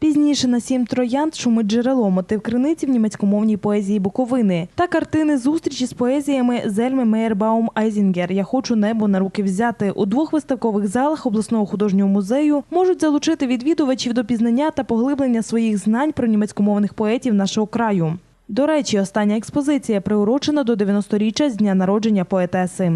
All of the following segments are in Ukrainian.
Пізніше на сім троянд шумить джерело мотив криниці в німецькомовній поезії Буковини та картини зустрічі з поезіями Зельми Мейербаум Айзінгер Я хочу небо на руки взяти. У двох виставкових залах обласного художнього музею можуть залучити відвідувачів до пізнання та поглиблення своїх знань про німецькомовних поетів нашого краю. До речі, остання експозиція приурочена до 90-річчя з дня народження поетеси.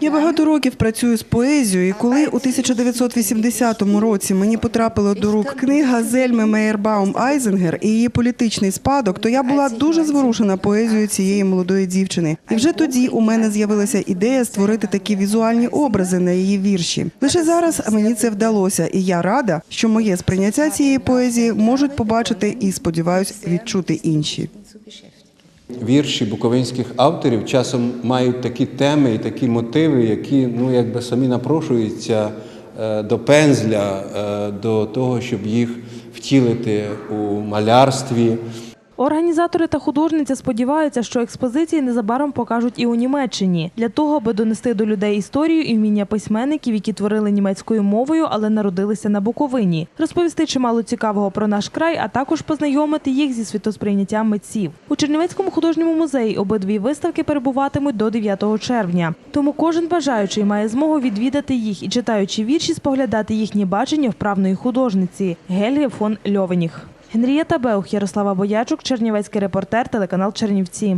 Я багато років працюю з поезією, і коли у 1980 році мені потрапила до рук книга Зельми Мейербаум Айзенгер і її політичний спадок, то я була дуже зворушена поезією цієї молодої дівчини. І вже тоді у мене з'явилася ідея створити такі візуальні образи на її вірші. Лише зараз мені це вдалося, і я рада, що моє сприйняття цієї поезії можуть побачити і сподіваюсь відчути інші. Вірші буковинських авторів часом мають такі теми і такі мотиви, які ну, якби самі напрошуються е, до пензля, е, до того, щоб їх втілити у малярстві. Організатори та художниця сподіваються, що експозиції незабаром покажуть і у Німеччині для того, аби донести до людей історію і вміння письменників, які творили німецькою мовою, але народилися на Буковині, розповісти чимало цікавого про наш край, а також познайомити їх зі світосприйняттям митців. У Чернівецькому художньому музеї обидві виставки перебуватимуть до 9 червня. Тому кожен бажаючий має змогу відвідати їх і читаючи вірші, споглядати їхнє бачення вправної художниці Гельги фон Льовеніг. Генрієта Беух, Ярослава Боячук, Чернівецький репортер, телеканал Чернівці.